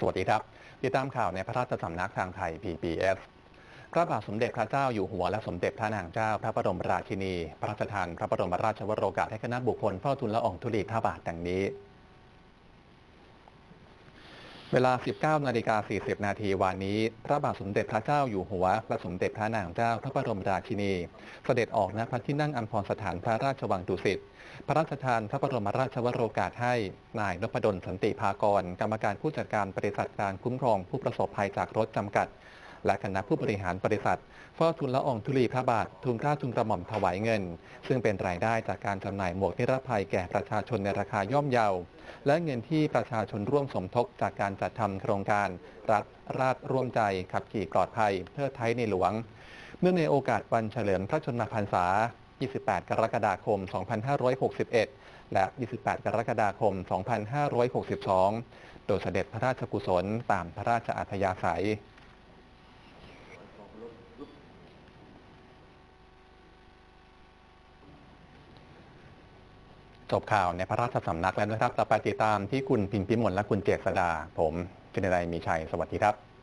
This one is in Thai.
สวัสดีครับ ติดตามข่าวในพระราชสำนักทางไทย PBS พระบาทสมเด็จพระเจ้าอยู่หัวและสมเด็จพระนางเจ้าพระบรมราชินี พระราชทานพระบรมราชวโรกาสให้คณะบุคคลเฝ้าทูลละอองธุลีพระบาทดังนี้ เวลา 19 นาฬิกา 40 นาทีวันนี้ พระบาทสมเด็จพระเจ้าอยู่หัว และสมเด็จพระนางเจ้าพระบรมราชินี เสด็จออกณพระที่นั่งอัมพรสถานพระราชวังดุสิต พระราชทานพระบรมราชวโรกาสให้ นายนพดลสันติภากร กรรมการผู้จัดการบริษัทการคุ้มครองผู้ประสบภัยจากรถจำกัด และคณะผู้บริหารบริษัทเฝ้าทูลละอองธุลีพระบาททูลเกล้าทูลกระหม่อมถวายเงิน ซึ่งเป็นรายได้จากการจำหน่ายหมวกนิรภัยแก่ประชาชนในราคาย่อมเยา และเงินที่ประชาชนร่วมสมทบจากการจัดทำโครงการ รัฐราชร่วมใจขับขี่ปลอดภัยเพื่อไทยในหลวง เนื่องในโอกาสวันเฉลิมพระชนมพรรษา 28 กรกฎาคม 2561 และ 28 กรกฎาคม 2562 โดยเสด็จพระราชกุศลตามพระราชอัธยาศัย จบข่าวในพระราชสำนักแล้วนะครับต่อไปติดตามที่คุณพิมพิมลและคุณเจษดา ผมจินไรมีชัย สวัสดีครับ